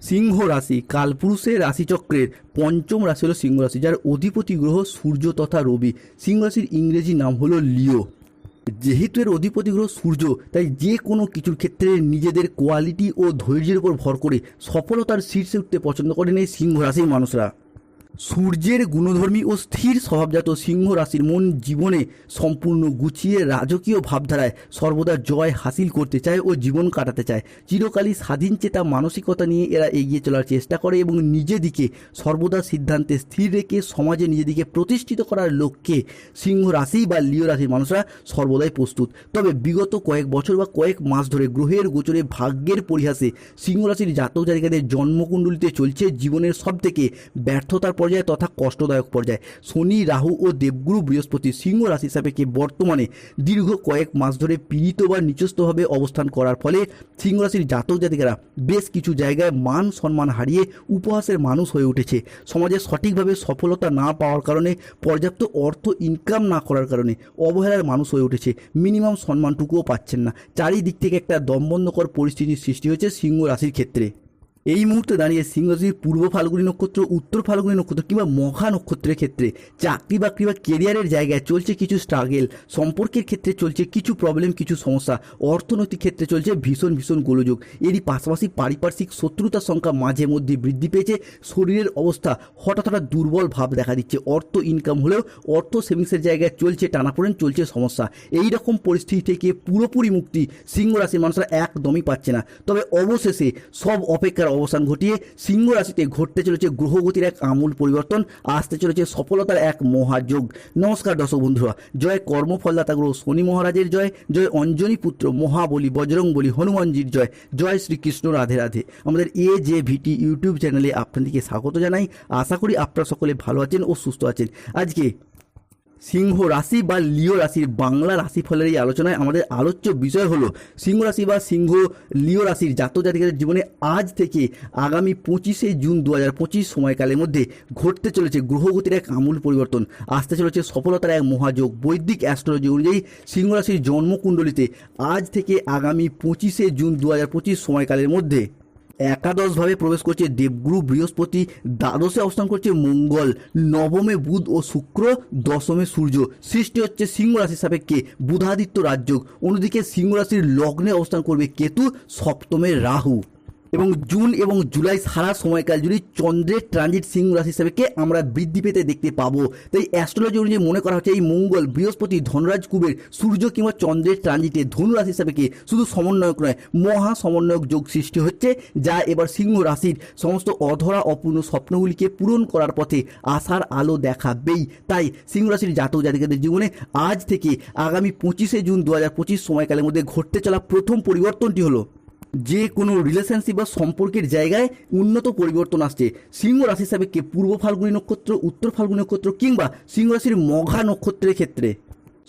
সিংহ রাশি, কালপুরুষের রাশিচক্রের পঞ্চম রাশি হলো সিংহ রাশি, যার অধিপতি গ্রহ সূর্য তথা রবি। সিংহ রাশির ইংরেজি নাম হলো লিও। যেহেতু এর অধিপতি গ্রহ সূর্য, তাই যে কোনো কিছুর ক্ষেত্রে নিজেদের কোয়ালিটি ও ধৈর্যের উপর ভর করে সফলতার শীর্ষে উঠতে পছন্দ করেন এই সিংহ রাশির মানুষরা। সূর্যের গুণধর্মী ও স্থির স্বভাবজাত সিংহ রাশির মন জীবনে সম্পূর্ণ গুছিয়ে রাজকীয় ভাবধারায় সর্বদা জয় হাসিল করতে চায় ও জীবন কাটাতে চায়। চিরকালই স্বাধীন চেতা মানসিকতা নিয়ে এরা এগিয়ে চলার চেষ্টা করে এবং নিজেদিকে সর্বদা সিদ্ধান্তে স্থির রেখে সমাজে নিজেদিকে প্রতিষ্ঠিত করার লক্ষ্যে সিংহ রাশি বা লিও রাশির মানুষরা সর্বদাই প্রস্তুত। তবে বিগত কয়েক বছর বা কয়েক মাস ধরে গ্রহের গোচরে ভাগ্যের পরিহাসে সিংহ রাশির জাতক জাতিকাদের জন্মকুণ্ডলিতে চলছে জীবনের সবথেকে ব্যর্থতার পর্যায়ে তথা কষ্টদায়ক পর্যায়ে। শনি, রাহু ও দেবগুরু বৃহস্পতি সিংহ রাশি হিসাবে বর্তমানে দীর্ঘ কয়েক মাস ধরে পীড়িত বা নিচস্থভাবে অবস্থান করার ফলে সিংহ রাশির জাতক জাতিকারা বেশ কিছু জায়গায় মান সম্মান হারিয়ে উপহাসের মানুষ হয়ে উঠেছে। সমাজে সঠিকভাবে সফলতা না পাওয়ার কারণে, পর্যাপ্ত অর্থ ইনকাম না করার কারণে অবহেলার মানুষ হয়ে উঠেছে। মিনিমাম সম্মানটুকুও পাচ্ছেন না। চারিদিক থেকে একটা দমবন্ধকর পরিস্থিতির সৃষ্টি হয়েছে সিংহ রাশির ক্ষেত্রে। এই মুহূর্তে দাঁড়িয়ে সিংহ পূর্ব ফাল্গুনি নক্ষত্র, উত্তর ফাল্গুনি নক্ষত্র কিংবা মহা নক্ষত্রের ক্ষেত্রে চাকরি বাকরি বা কেরিয়ারের জায়গায় চলছে কিছু স্ট্রাগেল সম্পর্কের ক্ষেত্রে চলছে কিছু প্রবলেম কিছু সমস্যা, অর্থনৈতিক ক্ষেত্রে চলছে ভীষণ ভীষণ গোলযোগ। এরই পাশাপাশি পারিপার্শ্বিক শত্রুতার সংখ্যা মাঝে মধ্যে বৃদ্ধি পেয়েছে। শরীরের অবস্থা হঠাৎ হঠাৎ দুর্বল ভাব দেখা দিচ্ছে। অর্থ ইনকাম হলেও অর্থ সেভিংসের জায়গায় চলছে টানাপোড়েন, চলছে সমস্যা। এই রকম পরিস্থিতি থেকে পুরোপুরি মুক্তি সিংহ রাশির মানুষরা একদমই পাচ্ছে না। তবে অবশেষে সব অপেক্ষার অবসান ঘটিয়ে সিংহ রাশিতে ঘটতে চলেছে গ্রহগতির এক আমূল পরিবর্তন, আসতে চলেছে সফলতার এক মহাযোগ। নমস্কার দর্শক বন্ধুরা, জয় কর্মফলদাতা গ্রহ শনি মহারাজের জয় জয় অঞ্জনী পুত্র মহাবলী বজরং বলি হনুমানজির জয় জয় শ্রীকৃষ্ণ রাধে রাধে। আমাদের এ যে ভিটি ইউটিউব চ্যানেলে আপনাদেরকে স্বাগত জানাই। আশা করি আপনারা সকলে ভালো আছেন ও সুস্থ আছেন। আজকে সিংহ রাশি বা লিও রাশির বাংলা রাশিফলের এই আলোচনায় আমাদের আলোচ্য বিষয় হলো সিংহ রাশি বা সিংহ লিও রাশির জাতক জাতিকাদের জীবনে আজ থেকে আগামী পঁচিশে জুন দু হাজার পঁচিশ সময়কালের মধ্যে ঘটতে চলেছে গ্রহগতির এক আমূল পরিবর্তন। আসতে চলেছে সফলতার এক মহাযোগ। বৈদিক অ্যাস্ট্রোলজি অনুযায়ী সিংহ রাশির জন্মকুণ্ডলিতে আজ থেকে আগামী পঁচিশে জুন দু হাজার পঁচিশ সময়কালের মধ্যে একাদশভাবে প্রবেশ করছে দেবগুরু বৃহস্পতি, দ্বাদশে অবস্থান করছে মঙ্গল, নবমে বুধ ও শুক্র, দশমে সূর্য। সৃষ্টি হচ্ছে সিংহ রাশির সাপেক্ষে বুধাদিত্য রাজ্য অন্যদিকে সিংহ রাশির লগ্নে অবস্থান করবে কেতু, সপ্তমে রাহু। এবং জুন এবং জুলাই সারা সময়কাল জুড়ে চন্দ্রের ট্রানজিট সিংহ রাশি হিসাবেকে আমরা বৃদ্ধি পেতে দেখতে পাবো। তাই অ্যাস্ট্রোলজি অনুযায়ী মনে করা হচ্ছে এই মঙ্গল, বৃহস্পতি, ধনরাজ, কুবের, সূর্য কিংবা চন্দ্রের ট্রানজিটে ধনু রাশি হিসাবেকে শুধু সমন্বয়ক নয়, মহা সমন্বয়ক যোগ সৃষ্টি হচ্ছে, যা এবার সিংহ রাশির সমস্ত অধরা, অপূর্ণ স্বপ্নগুলিকে পূরণ করার পথে আশার আলো দেখাবেই। তাই সিংহ রাশির জাতক জাতিকাদের জীবনে আজ থেকে আগামী পঁচিশে জুন দু হাজার পঁচিশ সময়কালের মধ্যে ঘটতে চলা প্রথম পরিবর্তনটি হলো যে কোনো রিলেশনশিপ বা সম্পর্কের জায়গায় উন্নত পরিবর্তন আসছে। সিংহ রাশি কে পূর্ব ফাল্গুনী নক্ষত্র, উত্তর ফাল্গুনী নক্ষত্র কিংবা সিংহ রাশির মঘা নক্ষত্রের ক্ষেত্রে?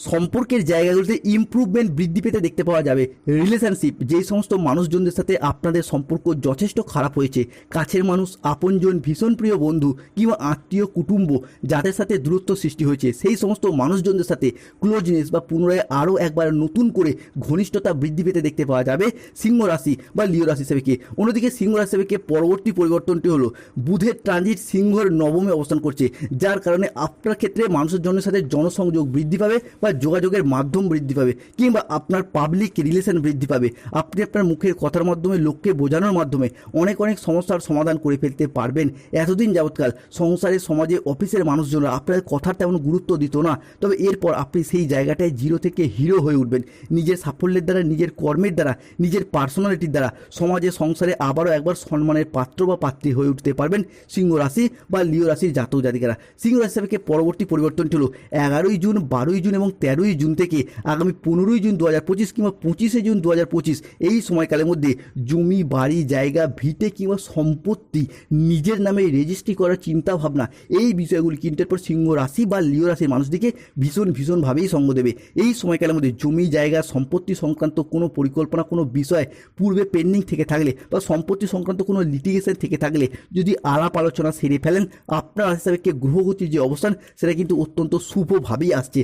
সম্পর্কের জায়গাগুলোতে ইমপ্রুভমেন্ট বৃদ্ধি পেতে দেখতে পাওয়া যাবে। রিলেশনশিপ যেই সমস্ত মানুষজনদের সাথে আপনাদের সম্পর্ক যথেষ্ট খারাপ হয়েছে, কাছের মানুষ, আপনজন, ভীষণ প্রিয় বন্ধু কিংবা আত্মীয়, কুটুম্ব, যাদের সাথে দূরত্ব সৃষ্টি হয়েছে, সেই সমস্ত মানুষজনদের সাথে ক্লোজনেস বা পুনরায় আরও একবার নতুন করে ঘনিষ্ঠতা বৃদ্ধি পেতে দেখতে পাওয়া যাবে সিংহ রাশি বা লিও রাশি হিসেবেকে অন্যদিকে সিংহ রাশি হিসেবে পরবর্তী পরিবর্তনটি হলো, বুধের ট্রানজিট সিংহর নবমে অবস্থান করছে, যার কারণে আপনার ক্ষেত্রে মানুষের জনের সাথে জনসংযোগ বৃদ্ধি পাবে বা যোগাযোগের মাধ্যম বৃদ্ধি পাবে, কিংবা আপনার পাবলিক রিলেশন বৃদ্ধি পাবে। আপনি আপনার মুখের কথার মাধ্যমে, লোককে বোঝানোর মাধ্যমে অনেক অনেক সমস্যার সমাধান করে ফেলতে পারবেন এতদিন যাবৎকাল। সংসারে, সমাজে, অফিসের মানুষজনরা আপনার কথার তেমন গুরুত্ব দিত না। তবে এরপর আপনি সেই জায়গাটায় জিরো থেকে হিরো হয়ে উঠবেন। নিজের সাফল্যের দ্বারা, নিজের কর্মের দ্বারা, নিজের পার্সোনালিটির দ্বারা সমাজে, সংসারে আবারও একবার সম্মানের পাত্র বা পাত্রী হয়ে উঠতে পারবেন সিংহ রাশি বা লিও রাশির জাতক জাতিকারা। সিংহ রাশি হিসাবে পরবর্তী পরিবর্তনটি হলো এগারোই জুন, বারোই জুন এবং তেরোই জুন থেকে আগামী পনেরোই জুন দু হাজার পঁচিশ কিংবা পঁচিশে জুন দু হাজার পঁচিশ এই সময়কালের মধ্যে জমি, বাড়ি, জায়গা, ভিটে কিংবা সম্পত্তি নিজের নামে রেজিস্ট্রি করার চিন্তা ভাবনা এই বিষয়গুলি কিন্তু এরপর সিংহ রাশি বা লিও রাশির মানুষদিকে ভীষণ, ভীষণভাবেই সঙ্গ দেবে। এই সময়কালের মধ্যে জমি, জায়গা, সম্পত্তি সংক্রান্ত কোনো পরিকল্পনা, কোনো বিষয় পূর্বে পেন্ডিং থেকে থাকলে বা সম্পত্তি সংক্রান্ত কোনো লিটিগেশন থেকে থাকলে যদি আলাপ আলোচনা সেরে ফেলেন, আপনার হিসাবে গ্রহগতির যে অবস্থান, সেটা কিন্তু অত্যন্ত শুভভাবেই আসছে।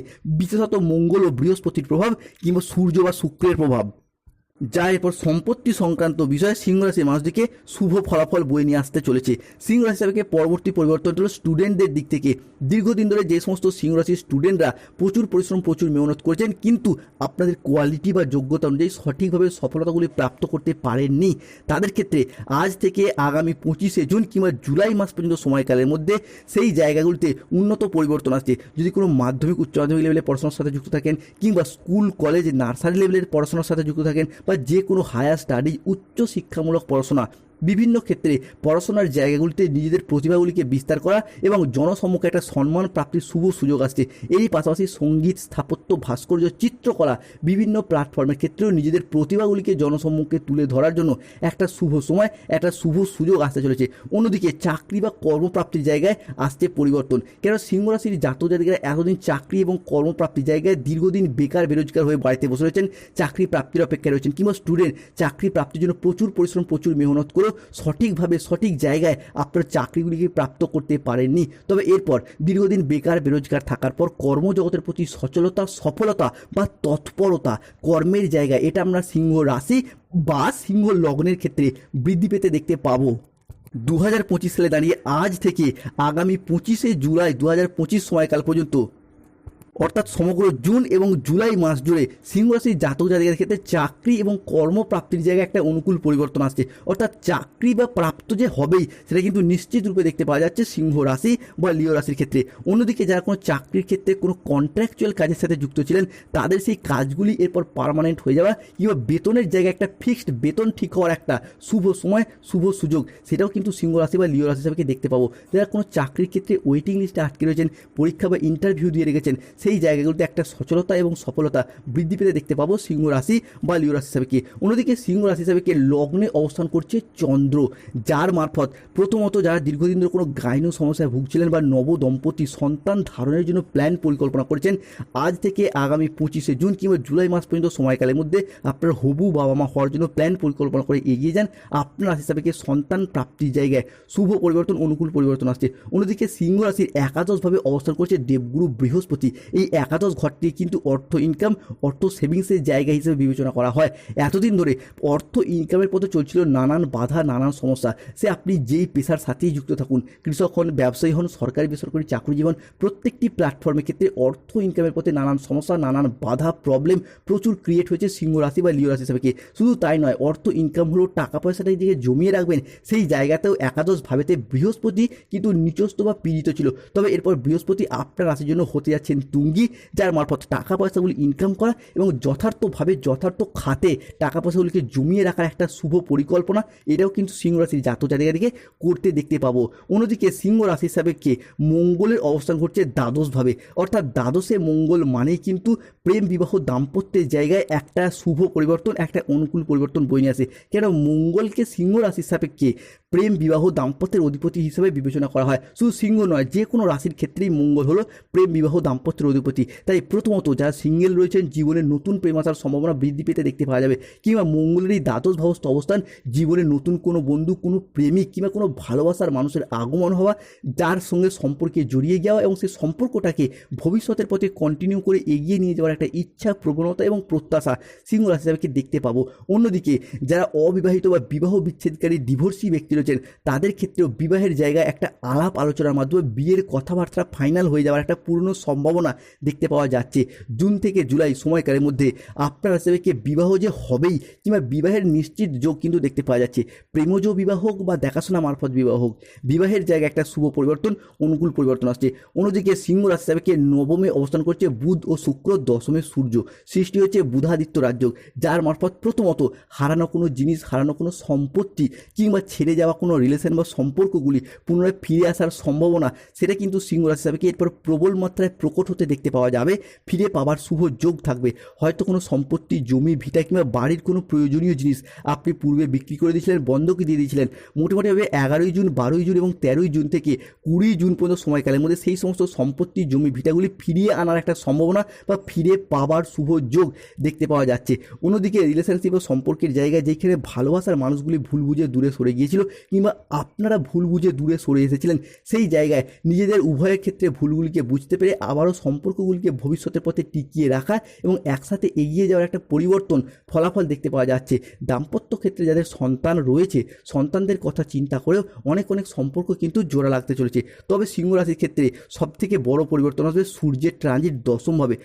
বিশেষত মঙ্গল ও বৃহস্পতির প্রভাব কিংবা সূর্য বা শুক্রের প্রভাব। যা এরপর সম্পত্তি সংক্রান্ত বিষয়ে সিংহ রাশির মানুষটিকে শুভ ফলাফল বয়ে নিয়ে আসতে চলেছে। সিংহ রাশি হিসাবে পরবর্তী পরিবর্তন হলো স্টুডেন্টদের দিক থেকে। দীর্ঘদিন ধরে যে সমস্ত সিংহ রাশির স্টুডেন্টরা প্রচুর পরিশ্রম, প্রচুর মেহনত করেছেন, কিন্তু আপনাদের কোয়ালিটি বা যোগ্যতা অনুযায়ী সঠিকভাবে সফলতাগুলি প্রাপ্ত করতে পারেননি। তাদের ক্ষেত্রে আজ থেকে আগামী পঁচিশে জুন কিংবা জুলাই মাস পর্যন্ত সময়কালের মধ্যে সেই জায়গাগুলিতে উন্নত পরিবর্তন আসছে। যদি কোনো মাধ্যমিক, উচ্চ মাধ্যমিক লেভেলের পড়াশোনার সাথে যুক্ত থাকেন কিংবা স্কুল কলেজ নার্সারি লেভেলের পড়াশোনার সাথে যুক্ত থাকেন বা যে কোনো হায়ার স্টাডি উচ্চ শিক্ষামূলক পড়াশোনা বিভিন্ন ক্ষেত্রে পড়াশোনার জায়গাগুলিতে নিজেদের প্রতিভাগুলিকে বিস্তার করা এবং জনসম্মুখে একটা সম্মান প্রাপ্তির শুভ সুযোগ আসছে। এরই পাশাপাশি সংগীত, স্থাপত্য, ভাস্কর্য, চিত্রকলা বিভিন্ন প্ল্যাটফর্মের ক্ষেত্রেও নিজেদের প্রতিভাগুলিকে জনসম্মুখে তুলে ধরার জন্য একটা শুভ সময়, একটা শুভ সুযোগ আসতে চলেছে। অন্যদিকে চাকরি বা কর্মপ্রাপ্তির জায়গায় আসছে পরিবর্তন। কেন সিংহ রাশির জাতক জাতিকারা এতদিন চাকরি এবং কর্মপ্রাপ্তির জায়গায় দীর্ঘদিন বেকার, বেরোজগার হয়ে বাড়িতে বসে রয়েছেন, চাকরি প্রাপ্তির অপেক্ষায় রয়েছেন কিংবা স্টুডেন্ট চাকরি প্রাপ্তির জন্য প্রচুর পরিশ্রম, প্রচুর মেহনত করেও সঠিকভাবে, সঠিক জায়গায় আপনার চাকরিগুলিকে প্রাপ্ত করতে পারেননি। তবে এরপর দীর্ঘদিন বেকার, বেরোজগার থাকার পর কর্মজগতের প্রতি সচলতা, সফলতা বা তৎপরতা কর্মের জায়গায় এটা আমরা সিংহ রাশি বা সিংহ লগ্নের ক্ষেত্রে বৃদ্ধি পেতে দেখতে পাবো। দু হাজার পঁচিশ সালে দাঁড়িয়ে আজ থেকে আগামী পঁচিশে জুলাই দু হাজার পঁচিশ সময়কাল পর্যন্ত অর্থাৎ সমগ্র জুন এবং জুলাই মাস জুড়ে সিংহ রাশির জাতক জাতিকাদের ক্ষেত্রে চাকরি এবং কর্মপ্রাপ্তির জায়গায় একটা অনুকূল পরিবর্তন আসছে। অর্থাৎ চাকরি বা প্রাপ্ত যে হবেই, সেটা কিন্তু নিশ্চিত রূপে দেখতে পাওয়া যাচ্ছে সিংহ রাশি বা লিও রাশির ক্ষেত্রে। অন্যদিকে যারা কোনো চাকরির ক্ষেত্রে কোনো কন্ট্রাকচুয়াল কাজের সাথে যুক্ত ছিলেন, তাদের সেই কাজগুলি এরপর পার্মানেন্ট হয়ে যাওয়া কিংবা বেতনের জায়গায় একটা ফিক্সড বেতন ঠিক হওয়ার একটা শুভ সময়, শুভ সুযোগ, সেটাও কিন্তু সিংহ রাশি বা লিও রাশি হিসাবে দেখতে পাবো। যারা কোনো চাকরির ক্ষেত্রে ওয়েটিং লিস্টে আটকে রয়েছেন, পরীক্ষা বা ইন্টারভিউ দিয়ে রেখেছেন সেই জায়গাগুলোতে একটা সচলতা এবং সফলতা বৃদ্ধি পেতে দেখতে পাবো সিংহ রাশি বা লিও রাশি হিসাবে কি। অন্যদিকে সিংহ রাশি হিসাবে কি লগ্নে অবস্থান করছে চন্দ্র, যার মারফত প্রথমত যারা দীর্ঘদিন ধরে কোনো গাইনো সমস্যায় ভুগছিলেন বা নব দম্পতি সন্তান ধারণের জন্য প্ল্যান পরিকল্পনা করেছেন, আজ থেকে আগামী পঁচিশে জুন কিংবা জুলাই মাস পর্যন্ত সময়কালের মধ্যে আপনার হবু বাবা মা হওয়ার জন্য প্ল্যান পরিকল্পনা করে এগিয়ে যান। আপনার রাশি হিসাবে সন্তান প্রাপ্তির জায়গায় শুভ পরিবর্তন, অনুকূল পরিবর্তন আসছে। অন্যদিকে সিংহ রাশির একাদশভাবে অবস্থান করছে দেবগুরু বৃহস্পতি এই একাদশ ঘরটি কিন্তু অর্থ ইনকাম অর্থ সেভিংসের জায়গা হিসেবে বিবেচনা করা হয়। এতদিন ধরে অর্থ ইনকামের পথে চলছিল নানান বাধা, নানান সমস্যা। সে আপনি যেই পেশার সাথেই যুক্ত থাকুন, কৃষক হন, ব্যবসায়ী হন, সরকারি, বেসরকারি চাকরিজীবী জীবন, প্রত্যেকটি প্ল্যাটফর্মের ক্ষেত্রে অর্থ ইনকামের পথে নানান সমস্যা, নানান বাধা প্রবলেম প্রচুর ক্রিয়েট হয়েছে সিংহ রাশি বা লিও রাশি হিসাবে শুধু তাই নয়, অর্থ ইনকাম হলো টাকা পয়সাটাই দিকে জমিয়ে রাখবেন, সেই জায়গাতেও একাদশ ভাবেতে বৃহস্পতি কিন্তু নিচস্ত বা পীড়িত ছিল। তবে এরপর বৃহস্পতি আপনার রাশির জন্য হতে যাচ্ছেন তুঙ্গি যার মারফত টাকা পয়সাগুলি ইনকাম করা এবং যথার্থভাবে যথার্থ খাতে টাকা পয়সাগুলিকে জমিয়ে রাখার একটা শুভ পরিকল্পনা, এটাও কিন্তু সিংহ রাশির জাতক জাতিকাদিকে করতে দেখতে পাবো। অন্যদিকে সিংহ হিসাবে কে মঙ্গলের অবস্থান ঘটছে দ্বাদশভাবে। অর্থাৎ দ্বাদশে মঙ্গল মানেই কিন্তু প্রেম বিবাহ দাম্পত্যের জায়গায় একটা শুভ পরিবর্তন, একটা অনুকূল পরিবর্তন বয়ে নিয়ে আসে। কেন? মঙ্গলকে সিংহ রাশির সাপেক্ষে প্রেম বিবাহ দাম্পত্যের অধিপতি হিসেবে বিবেচনা করা হয়। শুধু সিংহ নয়, যে কোনো রাশির ক্ষেত্রেই মঙ্গল হলো প্রেম বিবাহ দাম্পত্যের অধিপতি। তাই প্রথমত যারা সিঙ্গেল রয়েছেন, জীবনে নতুন প্রেম আসার সম্ভাবনা বৃদ্ধি পেতে দেখতে পাওয়া যাবে। কিংবা মঙ্গলের এই দ্বাদশ ভাবস্থ অবস্থান, জীবনে নতুন কোনো বন্ধু, কোনো প্রেমিক কিংবা কোনো ভালোবাসার মানুষের আগমন হওয়া, যার সঙ্গে সম্পর্কে জড়িয়ে যাওয়া এবং সেই সম্পর্কটাকে ভবিষ্যতের পথে কন্টিনিউ করে এগিয়ে নিয়ে যাওয়ার একটা ইচ্ছা, প্রবণতা এবং প্রত্যাশা সিংহ রাশি হিসাবে দেখতে পাবো? অন্যদিকে, যারা অবিবাহিত বা বিবাহ বিচ্ছেদকারী ডিভোর্সি ব্যক্তি রয়েছেন, তাদের ক্ষেত্রেও বিবাহের জায়গায় একটা আলাপ আলোচনার মাধ্যমে বিয়ের কথাবার্তা ফাইনাল হয়ে যাওয়ার একটা পূর্ণ সম্ভাবনা দেখতে পাওয়া যাচ্ছে। জুন থেকে জুলাই সময়কালের মধ্যে আপনার হিসেবে কে বিবাহ যে হবেই কিংবা বিবাহের নিশ্চিত যোগ কিন্তু দেখতে পাওয়া যাচ্ছে। প্রেমজ বিবাহ হোক বা দেখাশোনা মারফত বিবাহ হোক, বিবাহের জায়গায় একটা শুভ পরিবর্তন, অনুকূল পরিবর্তন আসছে। অন্যদিকে সিংহ রাশি হিসাবে নবমে অবস্থান করছে বুধ ও শুক্র দশমে সূর্য সৃষ্টি হচ্ছে বুধাদিত্য রাজ্য, যার মারফত প্রথমত হারানো কোনো জিনিস, হারানো কোনো সম্পত্তি কিংবা ছেড়ে যাওয়া কোনো রিলেশন বা সম্পর্কগুলি পুনরায় ফিরে আসার সম্ভাবনা, সেটা কিন্তু সিংহ রাশি হিসাবে এরপর প্রবল মাত্রায় প্রকট হতে দেখতে পাওয়া যাবে। ফিরে পাওয়ার শুভ যোগ থাকবে। হয়তো কোনো সম্পত্তি, জমি, ভিটা কিংবা বাড়ির কোনো প্রয়োজনীয় জিনিস আপনি পূর্বে বিক্রি করে দিয়েছিলেন, বন্ধকি দিয়ে দিয়েছিলেন। মোটামুটিভাবে এগারোই জুন, বারোই জুন এবং তেরোই জুন থেকে কুড়ি জুন পর্যন্ত সময়কালের মধ্যে সেই সমস্ত সম্পত্তি, জমি, ভিটাগুলি ফিরিয়ে আনার একটা সম্ভাবনা বা ফিরে পাওয়ার শুভ যোগ দেখতে পাওয়া যাচ্ছে। অন্যদিকে রিলেশনশিপ ও সম্পর্কের জায়গায় যেখানে ভালোবাসার মানুষগুলি ভুল বুঝে দূরে সরে গিয়েছিল কিংবা আপনারা ভুল বুঝে দূরে সরে এসেছিলেন, সেই জায়গায় নিজেদের উভয়ের ক্ষেত্রে ভুলগুলিকে বুঝতে পেরে আবারও সম্পর্কগুলিকে ভবিষ্যতের পথে টিকিয়ে রাখা এবং একসাথে এগিয়ে যাওয়ার একটা পরিবর্তন, ফলাফল দেখতে পাওয়া যাচ্ছে। দাম্পত্য ক্ষেত্রে যাদের সন্তান রয়েছে, সন্তানদের কথা চিন্তা করেও অনেক অনেক সম্পর্ক কিন্তু জোড়া লাগতে চলেছে। তবে সিংহ রাশির ক্ষেত্রে সবথেকে বড় পরিবর্তন আসবে সূর্যের ট্রানজিট দশম দশমভাবে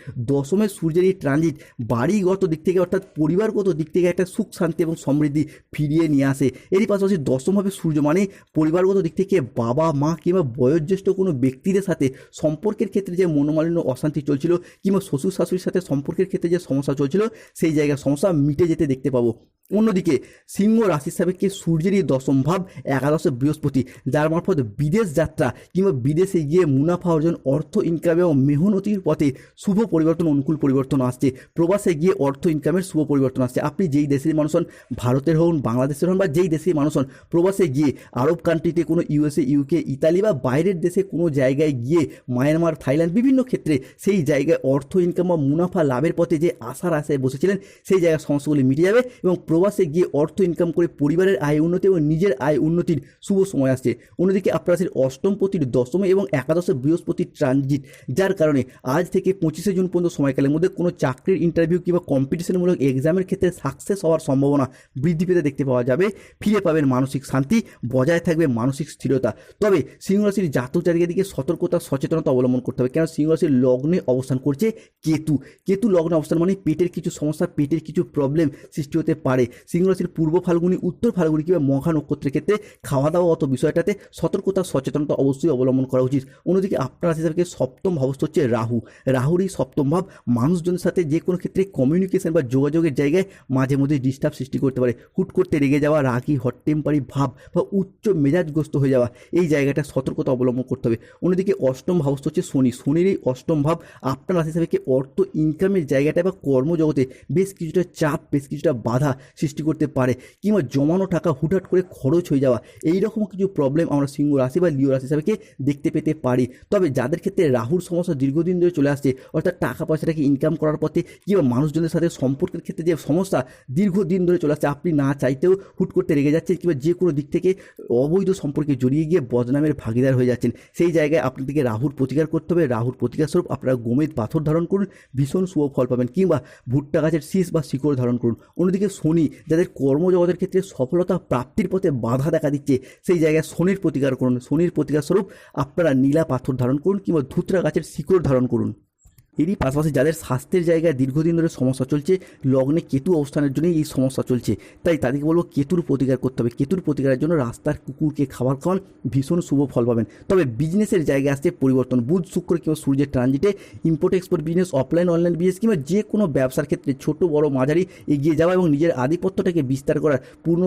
দশমের সূর্যের এই ট্রানজিট বাড়িগত দিক থেকে অর্থাৎ পরিবারগত দিক থেকে একটা সুখ, শান্তি এবং সমৃদ্ধি ফিরিয়ে নিয়ে আসে। এরই পাশাপাশি দশমভাবে সূর্য মানে পরিবারগত দিক থেকে বাবা, মা কিংবা বয়োজ্যেষ্ঠ কোনো ব্যক্তিদের সাথে সম্পর্কের ক্ষেত্রে যে মনোমালিন্য, অশান্তি চলছিল কিংবা শ্বশুর, শাশুড়ির সাথে সম্পর্কের ক্ষেত্রে যে সমস্যা চলছিল, সেই জায়গায় সমস্যা মিটে যেতে দেখতে পাবো। অন্যদিকে সিংহ রাশির সাপেক্ষে সূর্যেরই দশম ভাব একাদশে বৃহস্পতি, যার মারফত বিদেশ যাত্রা কিংবা বিদেশে গিয়ে মুনাফা অর্জন, অর্থ ইনকাম এবং মেহনতির পথে শুভ পরিবর্তন অনুকূল পরিবর্তন আসছে। প্রবাসে গিয়ে অর্থ ইনকামের শুভ পরিবর্তন আসছে। আপনি যেই দেশের মানুষ হন, ভারতের হন, বাংলাদেশের হন বা যেই দেশের মানুষ হন, প্রবাসে গিয়ে আরব কান্ট্রিতে কোনো ইউএসএ ইউকে ইতালি বা বাইরের দেশে কোনো জায়গায় গিয়ে মায়ানমার থাইল্যান্ড বিভিন্ন ক্ষেত্রে সেই জায়গায় অর্থ ইনকাম বা মুনাফা লাভের পথে যে আশার আশায় বসেছিলেন, সেই জায়গার সমস্যাগুলি মিটে যাবে এবং প্রবাসে গিয়ে অর্থ ইনকাম করে পরিবারের আয় উন্নতি এবং নিজের আয় উন্নতির শুভ সময় আসছে। অন্যদিকে আপনার অষ্টম পতির দশমে এবং একাদশে বৃহস্পতির ট্রানজিট যার কারণে আজ থেকে পঁচিশে জুন পর্যন্ত সময়কালের মধ্যে কোনো চাকরির ইন্টারভিউ কিংবা কম্পিটিশনমূলক এক্সামের ক্ষেত্রে সাকসেস হওয়ার সম্ভাবনা বৃদ্ধি পেতে দেখতে পাওয়া যাবে। ফিরে পাবেন মানসিক শান্তি, বজায় থাকবে মানসিক স্থিরতা। তবে সিংহ রাশির জাতক জাতিকের দিকে সতর্কতা, সচেতনতা অবলম্বন করতে হবে। কেন সিংহ রাশির লগ্নে অবস্থান করছে কেতু। কেতু লগ্নে অবস্থান মানে পেটের কিছু সমস্যা, পেটের কিছু প্রবলেম সৃষ্টি হতে পারে। সিংহ রাশির পূর্ব ফাল্গুনি, উত্তর ফাল্গুনি কিংবা মহা নক্ষত্রের ক্ষেত্রে খাওয়া দাওয়া অত বিষয়টাতে সতর্কতা, সচেতনতা অবশ্যই অবলম্বন করা উচিত। অন্যদিকে আপনার হিসাবে সপ্তম ভাবস্থ হচ্ছে রাহু। রাহুর এই সপ্তম ভাব মানুষজনের সাথে যে কোনো ক্ষেত্রে কমিউনিকেশন বা যোগাযোগের জায়গায় মাঝে মধ্যে ডিস্টার্ব সৃষ্টি করতে পারে। হুট করতে রেগে যাওয়া, রাগি হট টেম্পারি ভাব বা উচ্চ মেজাজগ্রস্ত হয়ে যাওয়া, এই জায়গাটা সতর্কতা অবলম্বন করতে হবে। অন্যদিকে অষ্টম ভাবস্থ হচ্ছে শনি। শনির এই অষ্টম ভাব আপনার রাশি হিসাবে অর্থ ইনকামের জায়গাটা বা কর্মজগতে বেশ কিছুটা চাপ, বেশ কিছুটা বাধা সৃষ্টি করতে পারে কিংবা জমানো টাকা হুটহাট করে খরচ হয়ে যাওয়া এই রকম কিছু প্রবলেম আমরা সিংহ রাশি বা লিও রাশি হিসাবে দেখতে পেতে পারি। তবে যাদের ক্ষেত্রে রাহুর সমস্যা দীর্ঘদিন ধরে চলে আসছে, অর্থাৎ টাকা পয়সাটাকে ইনকাম করার পথে কিংবা মানুষজনের সাথে সম্পর্কের ক্ষেত্রে যে সমস্যা দীর্ঘদিন ধরে চলে আসছে, আপনি না চাইতেও হুট করতে রেগে যাচ্ছেন কিংবা যে কোনো দিক থেকে অবৈধ সম্পর্কে জড়িয়ে গিয়ে বদনামের ভাগিদার হয়ে যাচ্ছেন। সেই জায়গায় আপনাদেরকে রাহুর প্রতিকার করতে হবে। রাহুর প্রতিকার স্বরূপ আপনারা গোমেদ পাথর ধারণ করুন, ভীষণ শুভ ফল পাবেন কিংবা ভুট্টা গাছের শীষ বা শিকড় ধারণ করুন। অন্যদিকে শনি যাদের কর্মজগতের ক্ষেত্রে সফলতা প্রাপ্তির পথে বাধা দেখা দিচ্ছে, সেই জায়গায় শনির প্রতিকার করুন। শনির প্রতিকার স্বরূপ আপনারা নীলা পাথর ধারণ করুন কিংবা ধুতরা গাছের শিকড় ধারণ করুন। এরই পাশাপাশি যাদের স্বাস্থ্যের জায়গায় দীর্ঘদিন ধরে সমস্যা চলছে, লগ্নে কেতু অবস্থানের জন্যই এই সমস্যা চলছে। তাই তাদেরকে বলব কেতুর প্রতিকার করতে হবে। কেতুর প্রতিকারের জন্য রাস্তার কুকুরকে খাবার খাওয়ান, ভীষণ শুভ ফল পাবেন। তবে বিজনেসের জায়গায় আসছে পরিবর্তন। বুধ, শুক্র কিংবা সূর্যের ট্রানজিটে import export business offline online business কিংবা যে কোনো ব্যবসার ক্ষেত্রে ছোট, বড়, মাঝারি এগিয়ে যাওয়া এবং নিজের আধিপত্যটাকে বিস্তার করার পূর্ণ